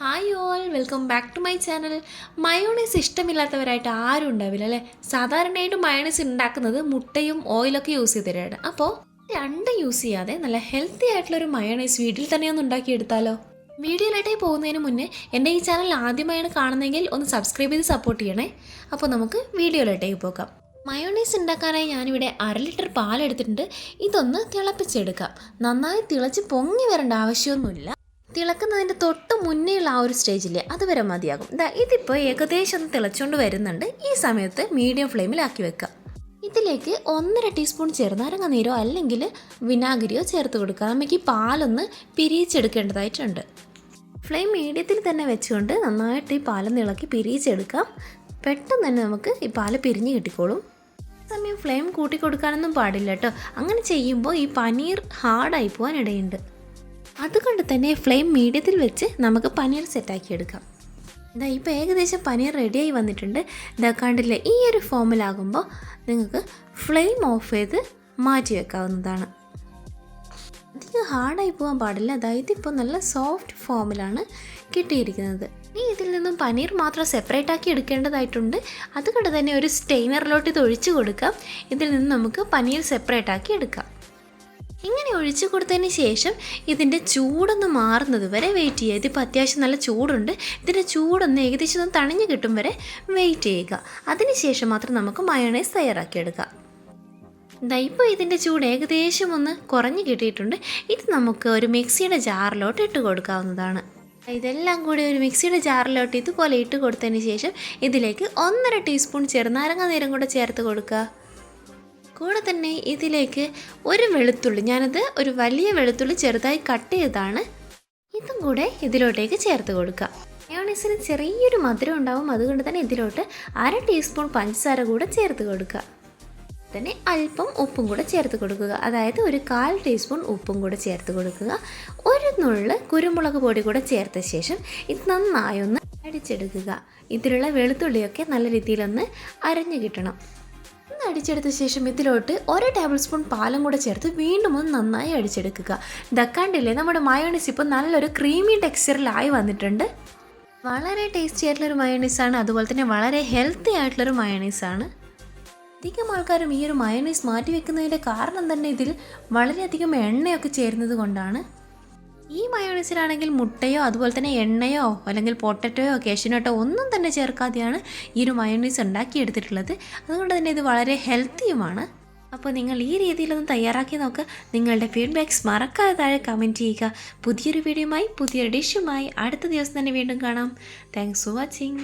Hi all welcome back to my channel mayonnaise ഇഷ്ടമില്ലാത്തവരായിട്ട് ആരും ഉണ്ടാവില്ല അല്ലേ? സാധാരണയായിട്ട് മയോണൈസ് ഉണ്ടാക്കുന്നത് മുട്ടയും ഓയിലൊക്കെ യൂസ് ചെയ്തിട്ടാണ്. അപ്പോൾ രണ്ടും യൂസ് ചെയ്യാതെ നല്ല ഹെൽത്തി ആയിട്ടുള്ള ഒരു മയോണൈസ് വീട്ടിൽ തന്നെ ഒന്ന് ഉണ്ടാക്കിയെടുത്താലോ? വീഡിയോയിലായിട്ടേ പോകുന്നതിന് മുന്നേ എന്റെ ഈ ചാനൽ ആദ്യമായാണ് കാണുന്നതെങ്കിൽ ഒന്ന് സബ്സ്ക്രൈബ് ചെയ്ത് സപ്പോർട്ട് ചെയ്യണേ. അപ്പോൾ നമുക്ക് വീഡിയോയിലായിട്ടേക്ക് പോകാം. മയോണൈസ് ഉണ്ടാക്കാനായി ഞാനിവിടെ അര ലിറ്റർ പാലെടുത്തിട്ടുണ്ട്. ഇതൊന്ന് തിളപ്പിച്ചെടുക്കാം. നന്നായി തിളച്ച് പൊങ്ങി വരേണ്ട ആവശ്യമൊന്നുമില്ല. തിളക്കുന്നതിന്റെ തൊട്ട് മുന്നേയുള്ള ആ ഒരു സ്റ്റേജില്ലേ അതുവരെ മതിയാകും. ഇതാ ഇതിപ്പോൾ ഏകദേശം തിളച്ചുകൊണ്ട് വരുന്നുണ്ട്. ഈ സമയത്ത് മീഡിയം ഫ്ലെയിമിലാക്കി വെക്കുക ഇതിലേക്ക് ഒന്നര ടീസ്പൂൺ ചെറുനാരങ്ങ നീരോ അല്ലെങ്കിൽ വിനാഗിരിയോ ചേർത്ത് കൊടുക്കുക. നമുക്ക് ഈ പാലൊന്ന് പിരിയിച്ചെടുക്കേണ്ടതായിട്ടുണ്ട്. ഫ്ലെയിം മീഡിയത്തിൽ തന്നെ വെച്ചുകൊണ്ട് നന്നായിട്ട് ഈ പാലൊന്ന് ഇളക്കി പിരിയിച്ചെടുക്കാം. പെട്ടെന്ന് തന്നെ നമുക്ക് ഈ പാൽ പിരിഞ്ഞ് കിട്ടിക്കോളും. സമയം ഫ്ലെയിം കൂട്ടി കൊടുക്കാനൊന്നും പാടില്ല കേട്ടോ. അങ്ങനെ ചെയ്യുമ്പോൾ ഈ പനീർ ഹാർഡായി പോകാൻ ഇടയുണ്ട്. അതുകൊണ്ട് തന്നെ ഫ്ലെയിം മീഡിയത്തിൽ വെച്ച് നമുക്ക് പനീർ സെറ്റാക്കി എടുക്കാം. ഇതാ ഇപ്പോൾ ഏകദേശം പനീർ റെഡിയായി വന്നിട്ടുണ്ട്. ഇതാ കണ്ടില്ലേ ഈ ഒരു ഫോമിലാകുമ്പോൾ നിങ്ങൾക്ക് ഫ്ലെയിം ഓഫ് ചെയ്ത് മാറ്റി വെക്കാവുന്നതാണ്. അധികം ഹാർഡായി പോകാൻ പാടില്ല. അതായത് ഇപ്പോൾ നല്ല സോഫ്റ്റ് ഫോമിലാണ് കിട്ടിയിരിക്കുന്നത്. ഇനി ഇതിൽ നിന്നും പനീർ മാത്രം സെപ്പറേറ്റ് ആക്കി എടുക്കേണ്ടതായിട്ടുണ്ട്. അതുകൊണ്ട് തന്നെ ഒരു സ്റ്റെയിനറിലോട്ട് ഇത് ഒഴിച്ചു കൊടുക്കാം. ഇതിൽ നിന്ന് നമുക്ക് പനീർ സെപ്പറേറ്റ് ആക്കി എടുക്കാം. ഇങ്ങനെ ഒഴിച്ചു കൊടുത്തതിന് ശേഷം ഇതിന്റെ ചൂടൊന്ന് മാറുന്നത് വരെ വെയിറ്റ് ചെയ്യുക. ഇതിപ്പോൾ അത്യാവശ്യം നല്ല ചൂടുണ്ട്. ഇതിന്റെ ചൂടൊന്ന് ഏകദേശം ഒന്ന് തണിഞ്ഞ് കിട്ടും വരെ വെയിറ്റ് ചെയ്യുക. അതിനുശേഷം മാത്രം നമുക്ക് മയോണൈസ് തയ്യാറാക്കിയെടുക്കാം ഇപ്പോൾ ഇതിന്റെ ചൂട് ഏകദേശം ഒന്ന് കുറഞ്ഞ് കിട്ടിയിട്ടുണ്ട്. ഇത് നമുക്ക് ഒരു മിക്സിയുടെ ജാറിലോട്ട് ഇട്ട് കൊടുക്കാവുന്നതാണ്. ഇതെല്ലാം കൂടി ഒരു മിക്സിയുടെ ജാറിലോട്ട് ഇതുപോലെ ഇട്ട് കൊടുത്തതിന് ശേഷം ഇതിലേക്ക് ഒന്നര ടീസ്പൂൺ ചെറുനാരങ്ങ നീരം കൂടെ ചേർത്ത് കൊടുക്കുക. കൂടെ തന്നെ ഇതിലേക്ക് ഒരു വെളുത്തുള്ളി ഞാനത് ഒരു വലിയ വെളുത്തുള്ളി ചെറുതായി കട്ട് ചെയ്തതാണ്. ഇതും കൂടെ ഇതിലോട്ടേക്ക് ചേർത്ത് കൊടുക്കുക. മയോണൈസിന് ചെറിയൊരു മധുരം ഉണ്ടാവും അതുകൊണ്ട് തന്നെ ഇതിലോട്ട് അര ടീസ്പൂൺ പഞ്ചസാര കൂടെ ചേർത്ത് കൊടുക്കുക. തന്നെ അല്പം ഉപ്പും കൂടെ ചേർത്ത് കൊടുക്കുക. അതായത് ഒരു കാൽ ടീസ്പൂൺ ഉപ്പും കൂടെ ചേർത്ത് കൊടുക്കുക. ഒരു നുള്ള് കുരുമുളക് പൊടി കൂടെ ചേർത്ത ശേഷം ഇത് നന്നായി ഒന്ന് അടിച്ചെടുക്കുക. ഇതിലുള്ള വെളുത്തുള്ളിയൊക്കെ നല്ല രീതിയിലൊന്ന് അരഞ്ഞു കിട്ടണം. ഒന്ന് അടിച്ചെടുത്ത ശേഷം ഇതിലോട്ട് ഒരു ടേബിൾ സ്പൂൺ പാലും കൂടെ ചേർത്ത് വീണ്ടും ഒന്ന് നന്നായി അടിച്ചെടുക്കുക. ദക്കാണ്ടില്ലേ നമ്മുടെ മയോണൈസ് ഇപ്പോൾ നല്ലൊരു ക്രീമി ടെക്സ്ചറിലായി വന്നിട്ടുണ്ട്. വളരെ ടേസ്റ്റി ആയിട്ടുള്ളൊരു മയോണൈസാണ് അതുപോലെ തന്നെ വളരെ ഹെൽത്തി ആയിട്ടുള്ളൊരു മയോണൈസാണ് അധികം ആൾക്കാരും ഈ ഒരു മയോണൈസ് മാറ്റി വെക്കുന്നതിന്റെ കാരണം തന്നെ ഇതിൽ വളരെയധികം എണ്ണയൊക്കെ ചേരുന്നത് കൊണ്ടാണ്. ഈ മയോണൈസിലാണെങ്കിൽ മുട്ടയോ അതുപോലെ തന്നെ എണ്ണയോ അല്ലെങ്കിൽ പൊട്ടറ്റോയോ കേശനട്ടോ ഒന്നും തന്നെ ചേർക്കാതെയാണ് ഈ ഒരു മയോണൈസ് ഉണ്ടാക്കിയെടുത്തിട്ടുള്ളത്. അതുകൊണ്ട് തന്നെ ഇത് വളരെ ഹെൽത്തിയുമാണ്. അപ്പോൾ നിങ്ങൾ ഈ രീതിയിലൊന്ന് തയ്യാറാക്കി നോക്കുക നിങ്ങളുടെ ഫീഡ്ബാക്ക്സ് മറക്കാതെ താഴെ കമന്റ് ചെയ്യുക. പുതിയൊരു വീഡിയോയുമായി പുതിയൊരു ഡിഷുമായി അടുത്ത ദിവസം തന്നെ വീണ്ടും കാണാം. Thanks for watching